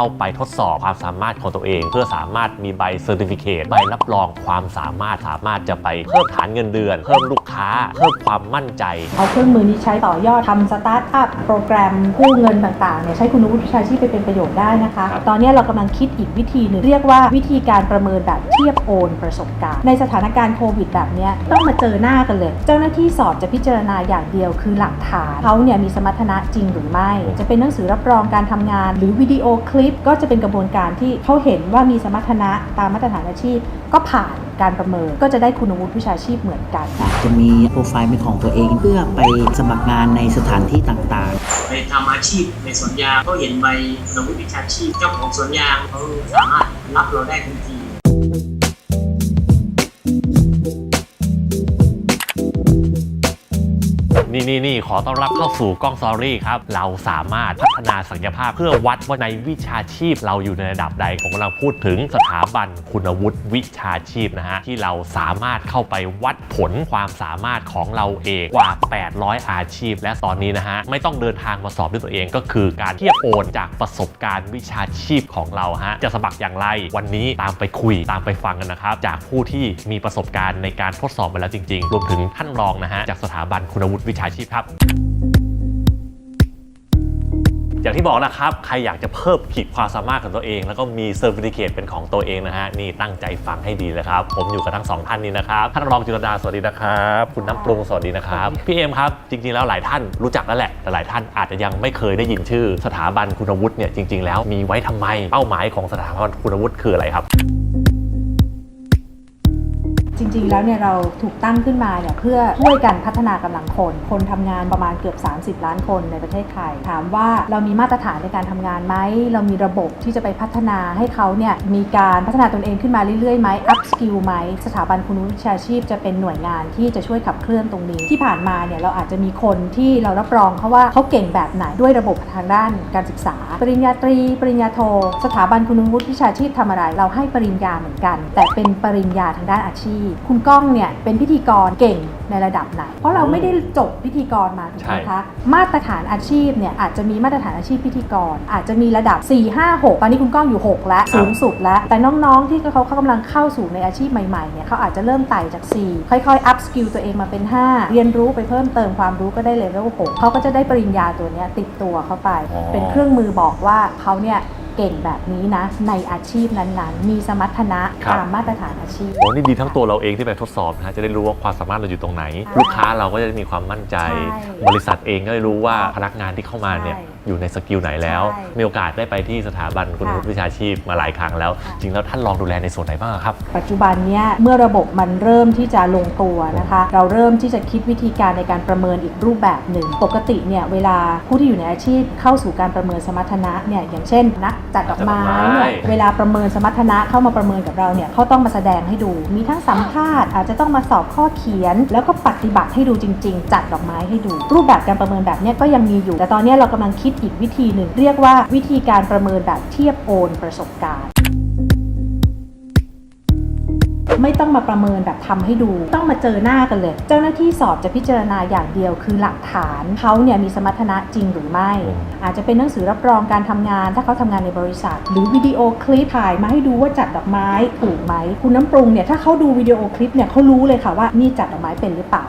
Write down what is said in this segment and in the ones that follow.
เข้าไปทดสอบความสามารถของตัวเอง เพื่อสามารถมีใบเซอร์ติฟิเคตใบรับรองความสามารถสามารถจะไปเพิ่มฐานเงินเดือน เพิ่มลูกค้า เพิ่มความมั่นใจ เอาเครื่องมือนี้ใช้ต่อยอดทำสตาร์ทอัพโปรแกรมกู้เงินต่างๆเนี่ยใช้คุณวุฒิวิชาชีพไปเป็นประโยชน์ได้นะคะ ครับ ตอนนี้เรากำลังคิดอีกวิธีหนึ่งเรียกว่าวิธีการประเมินแบบเทียบโอนประสบการณ์ ในสถานการณ์โควิดแบบเนี้ยต้องมาเจอหน้ากันเลย เจ้าหน้าที่สอบจะพิจารณาอย่างเดียวคือหลักฐานเขาเนี่ยมีสมรรถนะจริงหรือไม่ จะเป็นหนังสือรับรองการทำงาน หรือวิดีโอคลิปก็จะเป็นกระบวนการที่เขาเห็นว่ามีสมรรถนะตามมาตรฐานอาชีพ ก็ผ่านการประเมินก็จะได้คุณวุฒิวิชาชีพเหมือนกัน จะมีโปรไฟล์เป็นของตัวเองเพื่อไปสมัครงานในสถานที่ต่างๆไปทำอาชีพในสวนยางก็เห็นใบคุณวุฒิวิชาชีพเจ้าของสวนยางเขาสามารถรับเราได้ทันที นี่นี่นี่ขอต้อนรับเข้าสู่กล้องซอรี่ครับ เราสามารถพัฒนาศักยภาพเพื่อวัดว่าในวิชาชีพเราอยู่ในระดับใด ผมกำลังพูดถึงสถาบันคุณวุฒิวิชาชีพนะฮะ ที่เราสามารถเข้าไปวัดผลความสามารถของเราเองกว่า 800 อาชีพ และตอนนี้นะฮะ ไม่ต้องเดินทางมาสอบด้วยตัวเองก็คือการเทียบโอนจากประสบการณ์วิชาชีพของเราฮะจะสมัครอย่างไร วันนี้ตามไปคุยตามไปฟังกันนะครับ จากผู้ที่มีประสบการณ์ในการทดสอบมาแล้วจริง ๆ รวมถึงท่านรองนะฮะจากสถาบันคุณวุฒิวิชาชีพครับ อย่างที่บอกนะครับ ใครอยากจะเพิ่มขีดความสามารถของตัวเอง แล้วก็มีเซอร์ติฟิเคตเป็นของตัวเองนะฮะ นี่ตั้งใจฟังให้ดีเลยครับ ผมอยู่กับทั้งสองท่านนี้นะครับ ท่านรองจุลดาสวัสดีนะครับ คุณน้ำปรุงสวัสดีนะครับ พี่เอ็มครับ จริงๆแล้วหลายท่านรู้จักแล้วแหละ แต่หลายท่านอาจจะยังไม่เคยได้ยินชื่อ สถาบันคุณวุฒิเนี่ยจริง ๆ แล้วมีไว้ทำไม เป้าหมายของสถาบันคุณวุฒิคืออะไรครับ จริงๆ แล้วเนี่ยเราถูกตั้งขึ้นมาเนี่ยเพื่อช่วยกันพัฒนากำลังคน คนทำงานประมาณเกือบ 30 ล้านคนในประเทศไทย ถามว่าเรามีมาตรฐานในการทำงานไหม เรามีระบบที่จะไปพัฒนาให้เขาเนี่ยมีการพัฒนาตนเองขึ้นมาเรื่อยๆไหม up skill ไหม สถาบันคุณวุฒิวิชาชีพจะเป็นหน่วยงานที่จะช่วยขับเคลื่อนตรงนี้ ที่ผ่านมาเนี่ยเราอาจจะมีคนที่เรารับรองเขาว่าเขาเก่งแบบไหนด้วยระบบทางด้านการศึกษา ปริญญาตรี ปริญญาโท สถาบันคุณวุฒิวิชาชีพทำอะไร เราให้ปริญญาเหมือนกัน แต่เป็นปริญญาทางด้านอาชีพคุณก้องเนี่ยเป็นพิธีกรเก่งในระดับไหน เพราะเราไม่ได้จบพิธีกรมาถูกไหมคะมาตรฐานอาชีพเนี่ยอาจจะมีมาตรฐานอาชีพพิธีกร อาจจะมีระดับ 4 5 6 ตอนนี้คุณก้องอยู่ 6 แล้วสูงสุดแล้ว แต่น้องๆ ที่เขาเขากำลังเข้าสู่ในอาชีพใหม่ๆเนี่ยเขาอาจจะเริ่มไต่จาก 4 ค่อยๆ up skill ตัวเองมาเป็น 5 เรียนรู้ไปเพิ่มเติมความรู้ก็ได้เลเวล6เขาก็จะได้ปริญญาตัวเนี้ยติดตัวเข้าไปอ๋อเป็นเครื่องมือบอกว่าเขาเนี่ย เก่งแบบนี้นะ ในอาชีพนั้นๆ มีสมรรถนะตามมาตรฐานอาชีพ โอ้นี่ดีทั้งตัวเราเองที่ไปทดสอบนะฮะจะได้รู้ว่าความสามารถเราอยู่ตรงไหนใช่ลูกค้าเราก็จะมีความมั่นใจ ใช่บริษัทเองก็ได้รู้ว่าพนักงานที่เข้ามาเนี่ย ใช่อยู่ในสกิลไหนแล้ว ใช่มีโอกาสได้ไปที่สถาบันคุณค่ะวุฒิวิชาชีพมาหลายครั้งแล้ว ค่ะ จริงแล้วท่านลองดูแลในส่วนไหนบ้างครับ ปัจจุบันเนี้ยเมื่อระบบมันเริ่มที่จะลงตัวนะคะ เราเริ่มที่จะคิดวิธีการในการประเมินอีกรูปแบบหนึ่ง ปกติเนี่ยเวลาผู้ที่อยู่ในอาชีพเข้าสู่การประเมินสมรรถนะเนี่ยอย่างเช่นนักจัดดอกไม้จัดดอกไม้ เนี่ยเวลาประเมินสมรรถนะเข้ามาประเมินกับเราเนี่ยเขาต้องมาแสดงให้ดู มีทั้งสัมภาษณ์อาจจะต้องมาสอบข้อเขียน แล้วก็ปฏิบัติให้ดูจริง ๆ จัดดอกไม้ให้ดู รูปแบบการประเมินแบบเนี้ยก็ยังมีอยู่ แต่ตอนเนี้ยเรากำลังคิดอีกวิธีหนึ่ง เรียกว่าวิธีการประเมินแบบเทียบโอนประสบการณ์ ไม่ต้องมาประเมินแบบทำให้ดู ต้องมาเจอหน้ากันเลย เจ้าหน้าที่สอบจะพิจารณาอย่างเดียวคือหลักฐานเขาเนี่ยมีสมรรถนะจริงหรือไม่อืมอาจจะเป็นหนังสือรับรองการทำงาน ถ้าเขาทำงานในบริษัท หรือวิดีโอคลิปถ่ายมาให้ดูว่าจัดดอกไม้ถูกไหมคุณน้ำปรุงเนี่ยถ้าเขาดูวิดีโอคลิปเนี่ยเขารู้เลยค่ะว่านี่จัดดอกไม้เป็นหรือเปล่า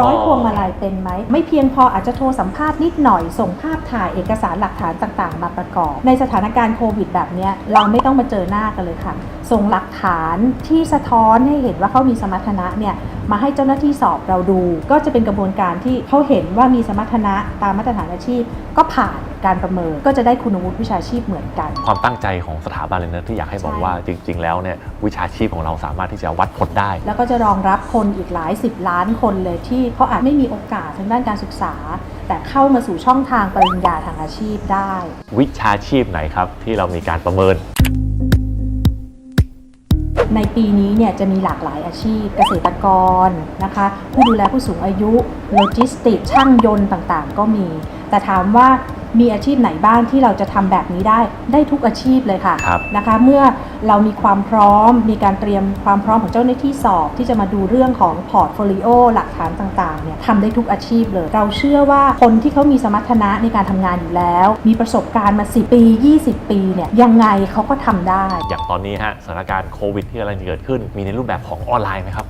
ร้อยพวงมาลัยเป็นไหมไม่เพียงพออาจจะโทรสัมภาษณ์นิดหน่อยส่งภาพถ่ายเอกสารหลักฐานต่างๆ มาประกอบ ในสถานการณ์โควิดแบบเนี้ยเราไม่ต้องมาเจอหน้ากันเลยค่ะส่งหลักฐานที่สะท้อนให้เห็นว่าเขามีสมรรถนะเนี่ยมาให้เจ้าหน้าที่สอบเราดู ก็จะเป็นกระบวนการที่เขาเห็นว่ามีสมรรถนะตามมาตรฐานอาชีพ ก็ผ่านการประเมินก็จะได้คุณวุฒิวิชาชีพเหมือนกัน ความตั้งใจของสถาบันเลยนะที่อยากให้บอกใช่ว่าจริง ๆ แล้วเนี่ยวิชาชีพของเราสามารถที่จะวัดผลได้ แล้วก็จะรองรับคนอีกหลายสิบล้านคนเลยที่เขาอาจไม่มีโอกาสทางด้านการศึกษา แต่เข้ามาสู่ช่องทางปริญญาทางอาชีพได้ วิชาชีพไหนครับที่เรามีการประเมิน ในปีนี้เนี่ยจะมีหลากหลายอาชีพเกษตรกรนะคะ ผู้ดูแลผู้สูงอายุโลจิสติกช่างยนต์ต่างๆ ก็มี แต่ถามว่า มีอาชีพไหนบ้างที่เราจะทำแบบนี้ได้ได้ทุกอาชีพเลยค่ะครับนะคะ เมื่อเรามีความพร้อม มีการเตรียมความพร้อมของเจ้าหน้าที่สอบ ที่จะมาดูเรื่องของพอร์ตโฟลิโอหลักฐานต่างๆเนี่ยทำได้ทุกอาชีพเลย เราเชื่อว่าคนที่เขามีสมรรถนะในการทำงานอยู่แล้ว มีประสบการณ์มา 10 ปี 20 ปีเนี่ยยังไงเขาก็ทำได้ อย่างตอนนี้ฮะสถานการณ์โควิดที่กำลังจะเกิดขึ้น มีในรูปแบบของออนไลน์ไหมครับ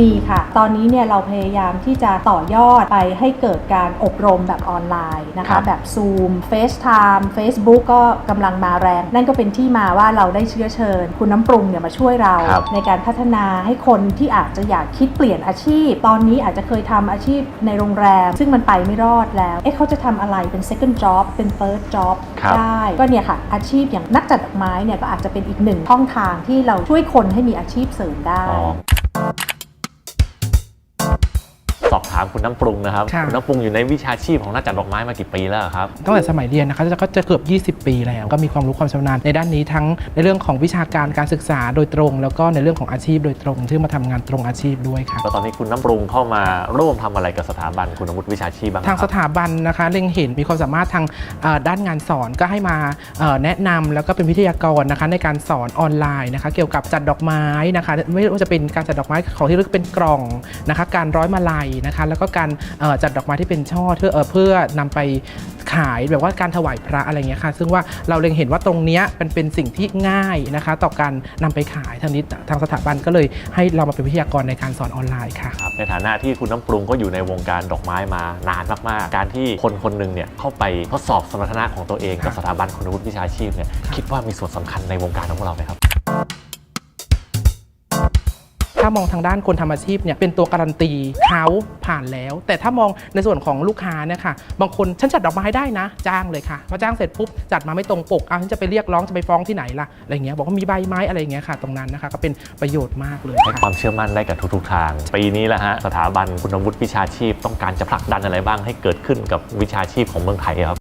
มีค่ะ ตอนนี้เนี่ยเราพยายามที่จะต่อยอดไปให้เกิดการอบรมแบบออนไลน์นะครัคะ บ แบบ Zoom FaceTime Facebook ก็กำลังมาแรง นั่นก็เป็นที่มาว่าเราได้เชื้อเชิญ คุณน้ำปรุงเนี่ยมาช่วยเรา ครับในการพัฒนาให้คนที่อาจจะอยากคิดเปลี่ยนอาชีพ ตอนนี้อาจจะเคยทำอาชีพในโรงแรม ซึ่งมันไปไม่รอดแล้ว เอ๊ะเขาจะทำอะไรเป็น second job เป็น third job ครับ ได้ ก็เนี่ยค่ะ อาชีพอย่างนักจัดดอกไม้เนี่ยก็อาจจะเป็นอีกหนึ่งช่องทางที่เราช่วยคนให้มีอาชีพเสริมได้ อ๋อ สอบถามคุณน้ำปรุงนะครับ ค่ะณน้ำปรุงอยู่ในวิชาชีพของนักจัดดอกไม้มากี่ปีแล้วครับ ตั้งแต่สมัยเรียนนะคะก็จะเกือบ 20 ปีแล้ว ก็มีความรู้ความชำนาญในด้านนี้ทั้งในเรื่องของวิชาการการศึกษาโดยตรง แล้วก็ในเรื่องของอาชีพโดยตรงที่มาทำงานตรงอาชีพด้วยค่ะ แล้วตอนนี้คุณน้ำปรุงเข้ามาร่วมทำอะไรกับสถาบันคุณวุฒิวิชาชีพบ้างทางคสรับ ถาบันนะคะเล็งเห็นมีความสามารถทางเอ่อด้านงานสอนก็ให้มาเอ่อแนะนำแล้วก็เป็นวิทยากรนะคะในการสอนออนไลน์นะคะ เกี่ยวกับจัดดอกไม้นะคะ ไม่ว่าจะเป็นการจัดดอกไม้ของที่เรียกเป็นกล่องนะคะ การร้อยมาลัยนะคะ แล้วก็การเอ่อจัดดอกไม้ที่เป็นช่อเพื่อเอ่อเพื่อนำไปขายแบบว่าการถวายพระอะไรเงี้ยค่ะ ซึ่งว่าเราเล็งเห็นว่าตรงเนี้ยเป็นเป็นสิ่งที่ง่ายนะคะ ต่อการนำไปขายทางนี้ทางสถาบันก็เลยให้เรามาเป็นวิทยากรในการสอนออนไลน์ค่ะครับในฐานะที่คุณน้ำปรุงก็อยู่ในวงการดอกไม้มานานมากๆ การที่คนคนหนึ่งเนี่ยเข้าไปทดสอบสมรรถนะของตัวเองกับสถาบันคุณวุฒิวิชาชีพเนี่ยคิดว่ามีส่วนสำคัญในวงการของพวกเราไหมครับ ถ้ามองทางด้านคนทำอาชีพเนี่ยเป็นตัวการันตีเขาผ่านแล้ว แต่ถ้ามองในส่วนของลูกค้าเนี่ยค่ะบางคนฉันจัดดอกไม้ได้นะ จ้างเลยค่ะพอจ้างเสร็จปุ๊บจัดมาไม่ตรงปกเอาฉันจะไปเรียกร้องจะไปฟ้องที่ไหนล่ะอะไรเงี้ยบอกว่ามีใบไม้อะไรเงี้ยค่ะ ตรงนั้นนะคะก็เป็นประโยชน์มากเลยให้ความเชื่อมั่นได้กับทุกๆทาง ปีนี้แหละฮะสถาบันคุณวุฒิวิชาชีพ ต้องการจะผลักดันอะไรบ้างให้เกิดขึ้นกับวิชาชีพของเมืองไทยครับ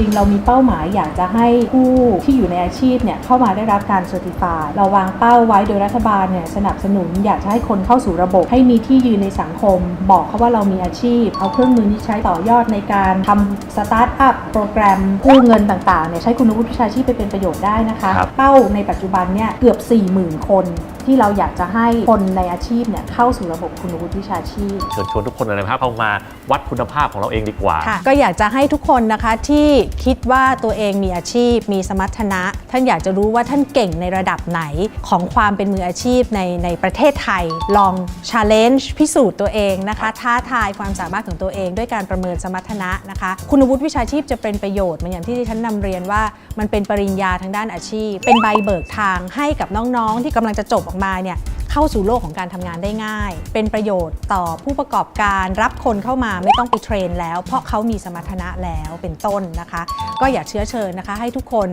ริงเรามีเป้าหมายอยากจะให้ผู้ที่อยู่ในอาชีพเนี่ยเข้ามาได้รับการเซอร์ติฟายเราวางเป้าไว้โดยรัฐบาลเนี่ยสนับสนุนอยากจะให้คนเข้าสู่ระบบ ให้มีที่ยืนในสังคม บอกเขาว่าเรามีอาชีพ เอาเครื่องมือนี้ใช้ต่อยอดในการทำสตาร์ทอัพโปรแกรมกู้เงินต่างๆเนี่ยใช้คุณวุฒิวิชาชีพไปเป็นประโยชน์ได้นะคะครับเป้าในปัจจุบันเนี่ยเกือบ 40,000 คน ที่เราอยากจะให้คนในอาชีพเนี่ยเข้าสู่ระบบคุณวุฒิวิชาชีพ เชิญชวนทุกคนเลยนะครับเข้ามาวัดคุณภาพของเราเองดีกว่าค่ะก็อยากจะให้ทุกคนนะคะที่คิดว่าตัวเองมีอาชีพ มีสมรรถนะ ท่านอยากจะรู้ว่าท่านเก่งในระดับไหนของความเป็นมืออาชีพในในประเทศไทย ลอง challenge พิสูจน์ตัวเองนะคะท้าทายความสามารถของตัวเอง ด้วยการประเมินสมรรถนะนะคะ คุณวุฒิวิชาชีพจะเป็นประโยชน์เหมือนอย่างที่ดิฉันนำเรียนว่ามันเป็นปริญญาทางด้านอาชีพ เป็นใบเบิกทางให้กับน้องๆ ที่กำลังจะจบออกมาเนี่ยเข้าสู่โลกของการทำงานได้ง่าย เป็นประโยชน์ต่อผู้ประกอบการรับคนเข้ามาไม่ต้องไปเทรนแล้ว เพราะเขามีสมรรถนะแล้วเป็นต้นนะคะ ก็อยากเชื้อเชิญนะคะ ให้ทุกคน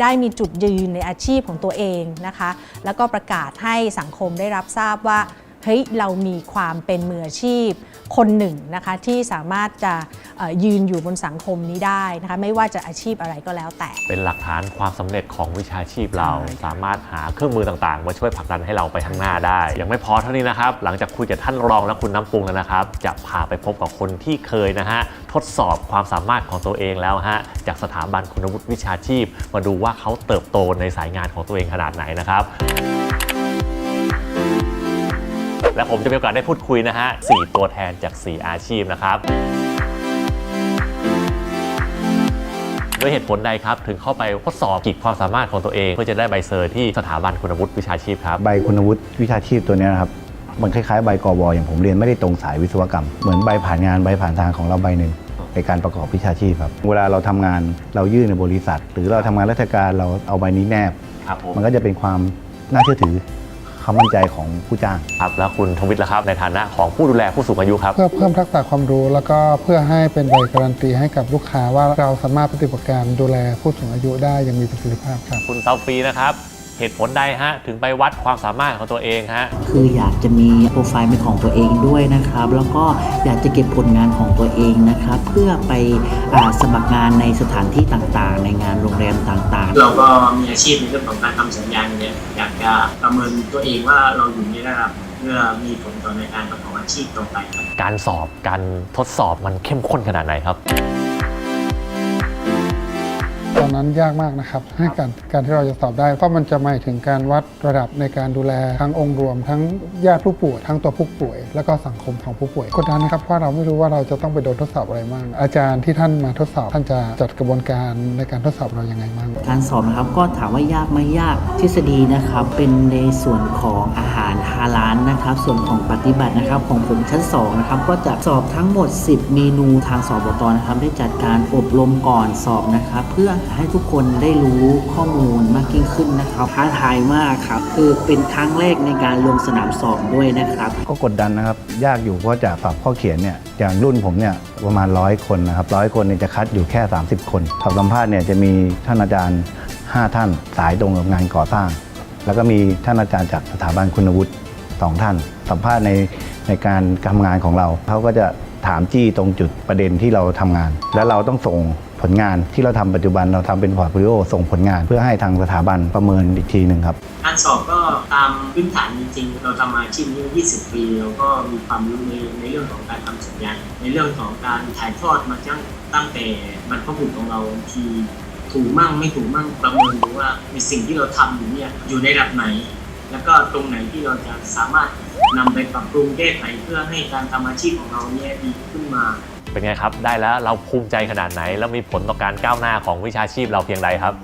ได้มีจุดยืนในอาชีพของตัวเองนะคะ แล้วก็ประกาศให้สังคมได้รับทราบว่าเฮ้ยเรามีความเป็นมืออาชีพ คนหนึ่งนะคะที่สามารถจะเอ่อยืนอยู่บนสังคมนี้ได้นะคะไม่ว่าจะอาชีพอะไรก็แล้วแต่ เป็นหลักฐานความสำเร็จของวิชาชีพเรา สามารถหาเครื่องมือต่างๆ มาช่วยผลักดันให้เราไปข้างหน้าได้ ยังไม่พอเท่านี้นะครับ หลังจากคุยกับท่านรองและคุณน้ำปรุงแล้วนะครับ จะพาไปพบกับคนที่เคยนะฮะทดสอบความสามารถของตัวเองแล้วฮะจากสถาบันคุณวุฒิวิชาชีพ มาดูว่าเขาเติบโตในสายงานของตัวเองขนาดไหนนะครับ และผมจะมีโอกาสได้พูดคุยนะฮะสี่ตัวแทนจาก 4 อาชีพนะครับด้วยเหตุผลใดครับถึงเข้าไปทดสอบขีดความสามารถของตัวเอง เพื่อจะได้ใบเซอร์ที่สถาบันคุณวุฒิวิชาชีพครับใบคุณวุฒิวิชาชีพตัวเนี้ยนะครับมันคล้ายๆใบกวอย่างผมเรียนไม่ได้ตรงสายวิศวกรรม เหมือนใบผ่านงานใบผ่านทางของเราใบหนึ่งในการประกอบวิชาชีพครับ เวลาเราทำงานเรายื่นในบริษัท หรือเราทำงานราชการเราเอาใบนี้แนบครับผมมันก็จะเป็นความน่าเชื่อถือ ความมั่นใจของผู้จ้าง ครับแล้วคุณทวิตล่ะครับในฐานะของผู้ดูแลผู้สูงอายุครับ เพื่อเพิ่มทักษะความรู้ แล้วก็เพื่อให้เป็นใบการันตีให้กับลูกค้าว่าเราสามารถปฏิบัติการดูแลผู้สูงอายุได้อย่างมีประสิทธิภาพครับ คุณเซาฟีนะครับ เหตุผลใดฮะถึงไปวัดความสามารถของตัวเองฮะ คืออยากจะมีโปรไฟล์เป็นของตัวเองด้วยนะครับ แล้วก็อยากจะเก็บผลงานของตัวเองนะครับ เพื่อไปอ่าสมัครงานในสถานที่ต่างๆ ในงานโรงแรมต่างๆเราก็มีอาชีพในเรื่องของการทำสัญญาณเนี่ยอยากจะประเมินตัวเองว่าเราอยู่ในระดับพื่อมีผลต่อในการประกอบอาชีพต่อไปครับ การสอบการทดสอบมันเข้มข้นขนาดไหนครับต อนนั้นยากมากนะครับให้การการที่เราจะสอบได้เพราะมันจะหมายถึงการวัดระดับในการดูแลทั้งองค์รวม ทั้งญาติผู้ป่วยทั้งตัวผู้ป่วย แล้วก็สังคมของผู้ป่วยกดดันนะครับเพราะเราไม่รู้ว่าเราจะต้องไปโดนทดสอบอะไรบ้างอาจารย์ที่ท่านมาทดสอบ ท่านจะจัดกระบวนการในการทดสอบเรายังไงบ้างการสอบนะครับก็ถามว่ายากไหมยากทฤษฎีนะครับเป็นในส่วนของอาหารฮาลาลนะครับส่วนของปฏิบัตินะครับของผมชั้น2นะครับก็จะสอบทั้งหมด 10 เมนูทางสอบตนะครับได้จัดการอบรมก่อนสอบนะครับเพื่อให้ทุกคนได้รู้ข้อมูลมากยิ่งขึ้นนะครับท้าทายมากครับ คือเป็นครั้งแรกในการลงสนามสอบด้วยนะครับ ก็กดดันนะครับยากอยู่เพราะจากสอบข้อเขียนเนี่ยอย่างรุ่นผมเนี่ยประมาณร้อยคนนะครับร้อยคนเนี่ยจะคัดอยู่แค่ 30 คนสอบสัมภาษณ์เนี่ยจะมีท่านอาจารย์ 5 ท่าน สายตรงกับงานก่อสร้าง แล้วก็มีท่านอาจารย์จากสถาบันคุณวุฒิสองท่าน สัมภาษณ์ในในการทำงานของเราเขาก็จะถามจี้ตรงจุดประเด็นที่เราทำงาน แล้วเราต้องส่ง ผลงานที่เราทำปัจจุบันเราทำเป็นพอร์ตโฟลิโอส่งผลงานเพื่อให้ทางสถาบันประเมินอีกทีหนึ่งครับการสอบก็ตามพื้นฐานจริงๆ เราทำอาชีพนี้ 20 ปีเราก็มีความรู้ในในเรื่องของการทำสัญญาในเรื่องของการถ่ายทอดมาตั้งตั้งแต่บรรพบุรุษของเราทีถูกมั่งไม่ถูกมั่งประเมินดูว่าในสิ่งที่เราทำอยู่เนี่ยอยู่ในระดับไหน แล้วก็ตรงไหนที่เราจะสามารถนำไปปรับปรุงแก้ไขเพื่อให้การทำอาชีพของเราเนี่ยดีขึ้นมา เป็นไงครับ ได้แล้วเราภูมิใจขนาดไหน แล้วมีผลต่อการก้าวหน้าของวิชาชีพเราเพียงใดครับ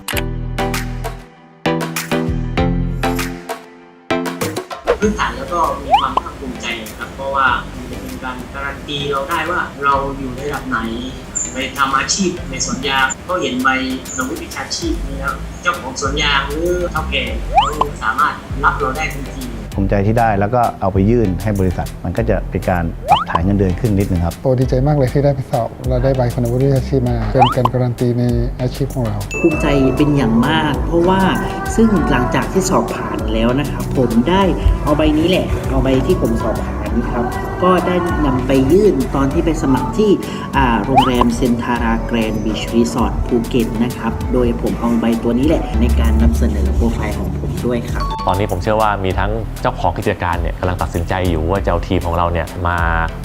พื้นฐานแล้วก็มีความภาคภูมิใจครับ เพราะว่ามันจะเป็นการการันตีเราได้ว่าเราอยู่ในระดับไหนไปทำอาชีพในสวนยางก็เห็นใบนวิวิชาชีพนี้แล้วเจ้าของสวนยางหรือเท่าแก่เขาสามารถรับเราได้ทันที ภูมิใจที่ได้แล้วก็เอาไปยื่นให้บริษัท มันก็จะเป็นการปรับฐานเงินเดือนขึ้นนิดนึงครับโปรดีใจมากเลยที่ได้ไปสอบ เราได้ใบคุณวุฒิอาชีพมาเป็นการการันตีในอาชีพของเรา ภูมิใจเป็นอย่างมาก เพราะว่าซึ่งหลังจากที่สอบผ่านแล้วนะครับผมได้เอาใบนี้แหละ เอาใบที่ผมสอบผ่านนี้ครับก็ได้นำไปยื่นตอนที่ไปสมัครที่อ่าโรงแรมเซนทาราแกรนด์บีชรีสอร์ทภูเก็ตนะครับ โดยผมเอาใบตัวนี้แหละในการนำเสนอโปรไฟล์ของ ผมด้วยครับตอนนี้ผมเชื่อว่ามีทั้งเจ้าของกิจการเนี่ยกำลังตัดสินใจอยู่ว่าจะเอาทีมของเราเนี่ยมา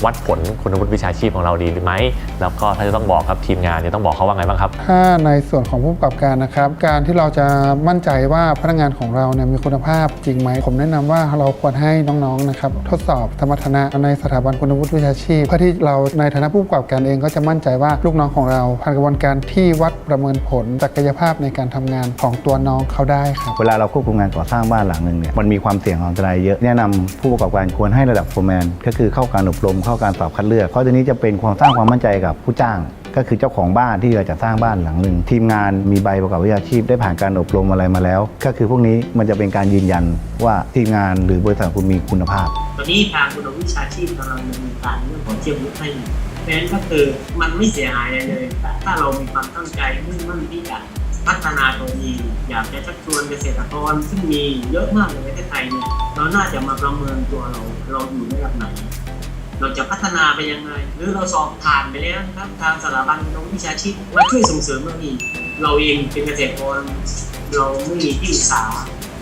วัดผลคุณวุฒิวิชาชีพของเราดีหรือไหมแล้วก็ถ้าจะต้องบอกครับทีมงานเนี่ยต้องบอกเขาว่าไงบ้างครับ ถ้าในส่วนของผู้ประกอบการนะครับ การที่เราจะมั่นใจว่าพนักงานของเราเนี่ยมีคุณภาพจริงไหม ผมแนะนำว่าเราควรให้น้องๆนะครับทดสอบธรรมทนะในสถาบันคุณวุฒิวิชาชีพ เพื่อที่เราในฐานะผู้ประกอบการเองก็จะมั่นใจว่าลูกน้องของเราผ่านกระบวนการที่วัดประเมินผลศักยภาพในการทำงานของตัวน้องเขาได้ครับ เวลาเราควบคุมงานก่อสร้างบ้านหลังหนึ่งเนี่ยมันมีความเสี่ยงของอันตรายเยอะแนะนำผู้ประกอบการควรให้ระดับโฟร์แมนก็คือเข้าการอบรมเข้าการสอบคัดเลือกเพราะตัวนี้จะเป็นความสร้างความมั่นใจกับผู้จ้างก็คือเจ้าของบ้านที่เราจะสร้างบ้านหลังหนึ่งทีมงานมีใบประกอบวิชาชีพได้ผ่านการอบรมอะไรมาแล้ว ก็คือพวกนี้มันจะเป็นการยืนยันว่าทีมงานหรือบริษัทคุณมีคุณภาพ ตอนนี้ทางคุณวิชาชีพกำลังดำเนินการเรื่องของเทียมวุฒิให้เพราะนั้นก็คือมันไม่เสียหายเลย ถ้าเรามีความตั้งใจมุ่งมั่นที่จะ พัฒนาตัวเองอยากจะชักชวนเกษตรกรซึ่งมีเยอะมากในประเทศไทยเนี่ยเราน่าจะมาประเมินตัวเราเราอยู่ในระดับไหน เราจะพัฒนาไปยังไง หรือเราสอบผ่านไปแล้วนะครับทางสถาบันน้องวิชาชีพมาช่วยส่งเสริมเราอีกเราเองเป็นเกษตรกรเราไม่มีที่ปรึกษา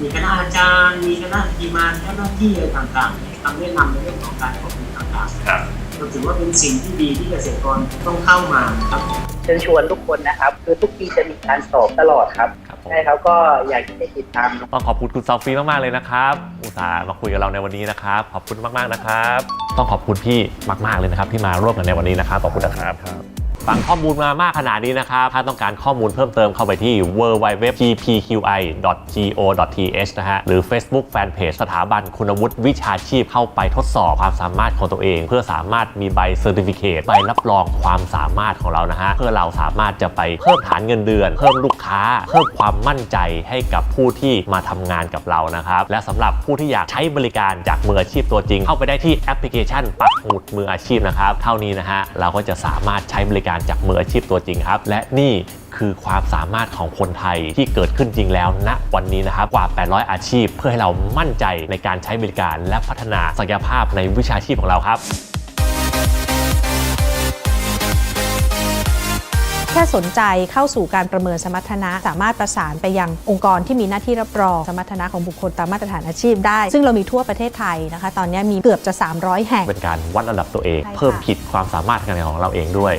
มีคณะอาจารย์ มีคณะทีมงานเจ้าหน้าที่อะไรต่างๆให้คำแนะนำในเรื่องของการควบคุมต่างๆ เราถือว่าเป็นสิ่งที่ดีที่เกษตรกรต้องเข้ามานะครับเชิญชวนทุกคนนะครับ คือทุกปีจะมีการสอบตลอดครับครับผม ใช่ครับก็อยากจะให้ติดตาม ต้องขอบคุณคุณซอฟฟี่มาก ๆ เลยนะครับ อุตส่าห์มาคุยกับเราในวันนี้นะครับ ขอบคุณมาก ๆ นะครับ ต้องขอบคุณพี่มาก ๆ เลยนะครับ ที่มาร่วมกันในวันนี้นะครับ ขอบคุณนะครับ ฟังข้อมูลมามากขนาดนี้นะครับ ถ้าต้องการข้อมูลเพิ่มเติมเข้าไปที่ www.gpqi.go.th นะฮะ หรือ Facebook Fanpage สถาบันคุณวุฒิวิชาชีพเข้าไปทดสอบความสามารถของตัวเอง เพื่อสามารถมีใบเซอร์ติฟิเคตใบรับรองความสามารถของเรานะฮะ เพื่อเราสามารถจะไปเพิ่มฐานเงินเดือน เพิ่มลูกค้า เพิ่มความมั่นใจให้กับผู้ที่มาทำงานกับเรานะครับ และสำหรับผู้ที่อยากใช้บริการจากมืออาชีพตัวจริง เข้าไปได้ที่แอปพลิเคชันปัก หมุดมืออาชีพนะครับ เท่านี้นะฮะเราก็จะสามารถใช้บริการจากมืออาชีพตัวจริงครับ และนี่คือความสามารถของคนไทยที่เกิดขึ้นจริงแล้วณวันนี้นะครับกว่า 800 อาชีพ เพื่อให้เรามั่นใจในการใช้บริการและพัฒนาศักยภาพในวิชาชีพของเราครับ แค่สนใจเข้าสู่การประเมินสมรรถนะ สามารถประสานไปยังองค์กรที่มีหน้าที่รับรองสมรรถนะของบุคคลตามมาตรฐานอาชีพได้ ซึ่งเรามีทั่วประเทศไทยนะคะ ตอนนี้มีเกือบจะ 300 แห่ง เป็นการวัดระดับตัวเอง เพิ่มขีดความสามารถทางการของเราเองด้วย